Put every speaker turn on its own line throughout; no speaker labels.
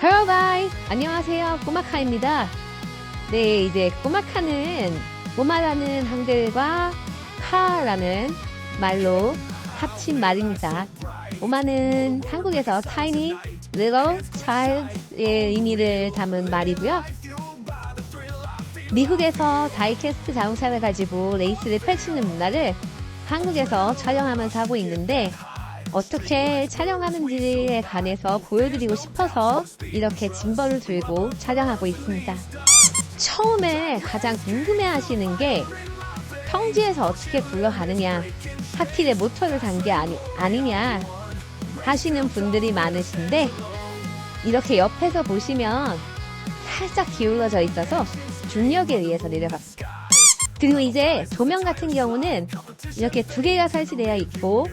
Guys! 안녕하세요. 꼬마카입니다. 네, 이제 꼬마카는 꼬마라는 한글과 카라는 말로 합친 말입니다. 꼬마는 한국에서 tiny, little, child의 의미를 담은 말이고요. 미국에서 다이캐스트 자동차를 가지고 레이스를 펼치는 문화를 한국에서 촬영하면서 하고 있는데 어떻게 촬영하는지에 관해서 보여드리고 싶어서 이렇게 짐벌을 들고 촬영하고 있습니다. 처음에 가장 궁금해 하시는 게 평지에서 어떻게 굴러가느냐, 하필에 모터를 단 게 아니, 아니냐 하시는 분들이 많으신데 이렇게 옆에서 보시면 살짝 기울어져 있어서 중력에 의해서 내려갑니다. 그리고 이제 조명 같은 경우는 이렇게 두 개가 설치되어 있고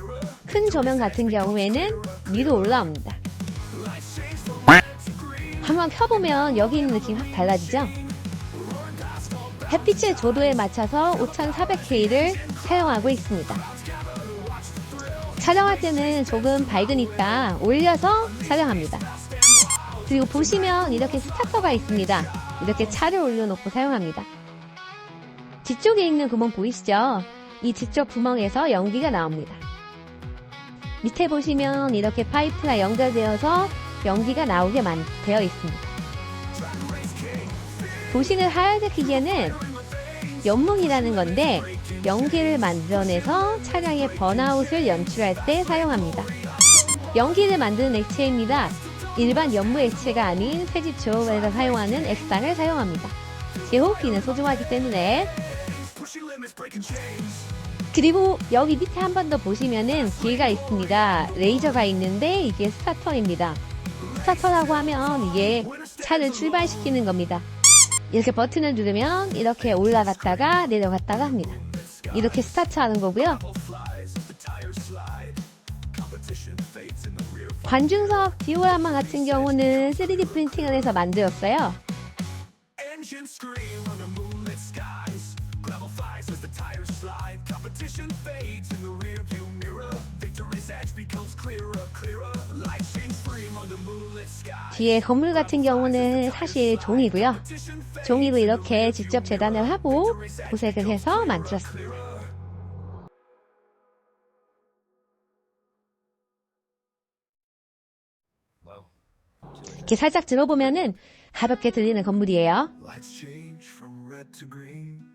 큰 조명 같은 경우에는 위로 올라옵니다. 한번 켜보면 여기 있는 느낌 확 달라지죠? 햇빛의 조도에 맞춰서 5400K를 사용하고 있습니다. 촬영할 때는 조금 밝으니까 올려서 촬영합니다. 그리고 보시면 이렇게 스타터가 있습니다. 이렇게 차를 올려놓고 사용합니다. 뒤쪽에 있는 구멍 보이시죠? 이 뒤쪽 구멍에서 연기가 나옵니다. 밑에 보시면 이렇게 파이프가 연결되어서 연기가 나오게 만, 되어 있습니다. 보시는 하얀색 기계는 연문이라는 건데 연기를 만들어내서 차량의 번아웃을 연출할 때 사용합니다. 연기를 만드는 액체입니다. 일반 연무 액체가 아닌 폐지초에서 사용하는 액상을 사용합니다. 제 호흡기는 소중하기 때문에 그리고 여기 밑에 한 번 더 보시면은 기회가 있습니다. 레이저가 있는데 이게 스타터입니다. 스타터라고 하면 이게 차를 출발시키는 겁니다. 이렇게 버튼을 누르면 이렇게 올라갔다가 내려갔다가 합니다. 이렇게 스타트 하는 거고요. 관중석 디오라마 같은 경우는 3D 프린팅을 해서 만들었어요.
The tires slide. Competition fades in the rearview mirror. Victory's edge becomes clearer, clearer. Light shines free under moonlit skies.
뒤에 건물 같은 경우는 사실 종이고요. 종이로 이렇게 직접 재단을 하고 도색을 해서 만들었습니다. 이렇게 살짝 들어보면은 가볍게 들리는 건물이에요.
Lights change from red to green.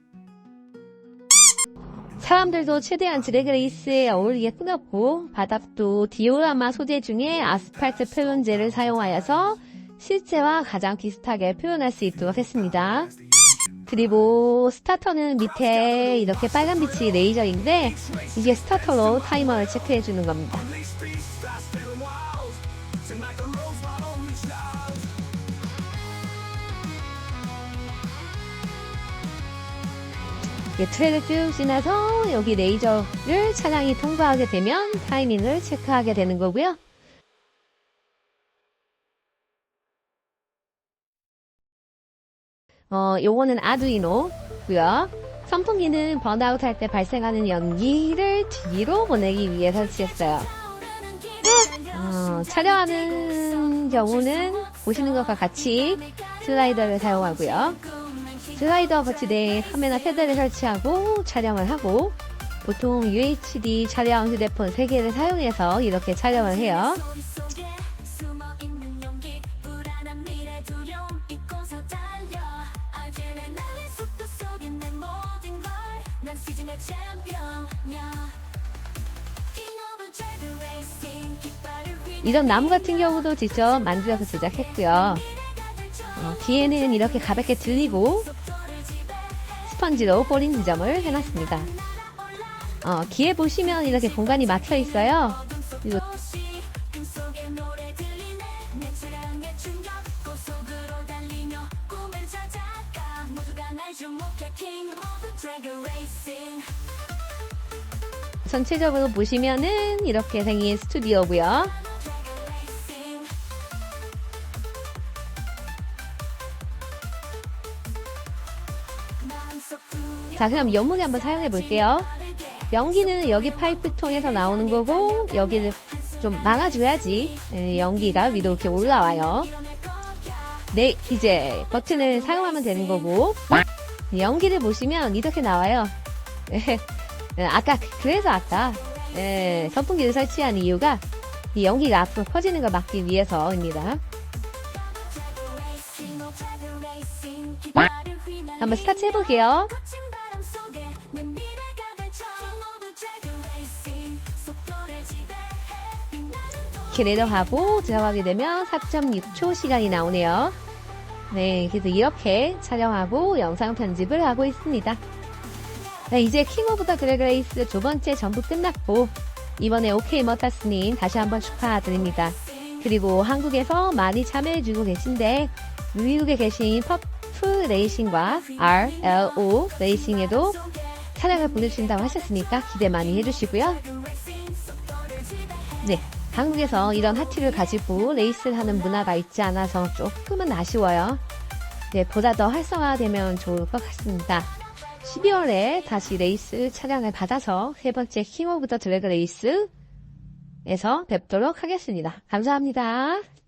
사람들도 최대한 드래그레이스에 어울리게 꾸몄고 바닥도 디오라마 소재 중에 아스팔트 표현제를 사용하여서 실제와 가장 비슷하게 표현할 수 있도록 했습니다. 그리고 스타터는 밑에 이렇게 빨간 빛이 레이저인데 이게 스타터로 타이머를 체크해 주는 겁니다. 트랙을 쭉 지나서 여기 레이저를 차량이 통과하게 되면 타이밍을 체크하게 되는 거고요. 어, 요거는 아두이노고요. 선풍기는 번아웃 할 때 발생하는 연기를 뒤로 보내기 위해 설치했어요. 어, 촬영하는 경우는 보시는 것과 같이 슬라이더를 사용하고요. 슬라이더 버치대에 카메라 패드를 설치하고 촬영을 하고 보통 UHD 촬영 휴대폰 3개를 사용해서 이렇게 촬영을 해요.
내
이런 나무 같은 경우도 직접 만들어서 제작했고요. 어, 뒤에는 이렇게 가볍게 들리고 스펀지로 볼링 지점을 해놨습니다. 어, 뒤에 보시면 이렇게 공간이 막혀 있어요. 전체적으로 보시면은 이렇게 생긴 스튜디오고요. 자, 그럼 연무기 한번 사용해 볼게요. 연기는 여기 파이프 통해서 나오는 거고 여기를 좀 막아줘야지 예, 연기가 위로 이렇게 올라와요. 네, 이제 버튼을 사용하면 되는 거고 연기를 보시면 이렇게 나와요. 예, 아까 그래서 아까 예, 선풍기를 설치한 이유가 이 연기가 앞으로 퍼지는 걸 막기 위해서입니다. 한번 스타트 해볼게요. 이렇게 내려가고 들어가게 되면 4.6초 시간이 나오네요. 네, 그래서 이렇게 촬영하고 영상 편집을 하고 있습니다. 네, 이제 킹 오브 더 드래그레이스 두 번째 전부 끝났고 이번에 오케이 머타스님 다시 한번 축하드립니다. 그리고 한국에서 많이 참여해주고 계신데 미국에 계신 퍼 프 레이싱과 RLO 레이싱에도 차량을 보내주신다고 하셨으니까 기대 많이 해주시고요. 네, 한국에서 이런 하트를 가지고 레이스를 하는 문화가 있지 않아서 조금은 아쉬워요. 네, 보다 더 활성화되면 좋을 것 같습니다. 12월에 다시 레이스 차량을 받아서 세 번째 킹 오브 더 드래그 레이스에서 뵙도록 하겠습니다. 감사합니다.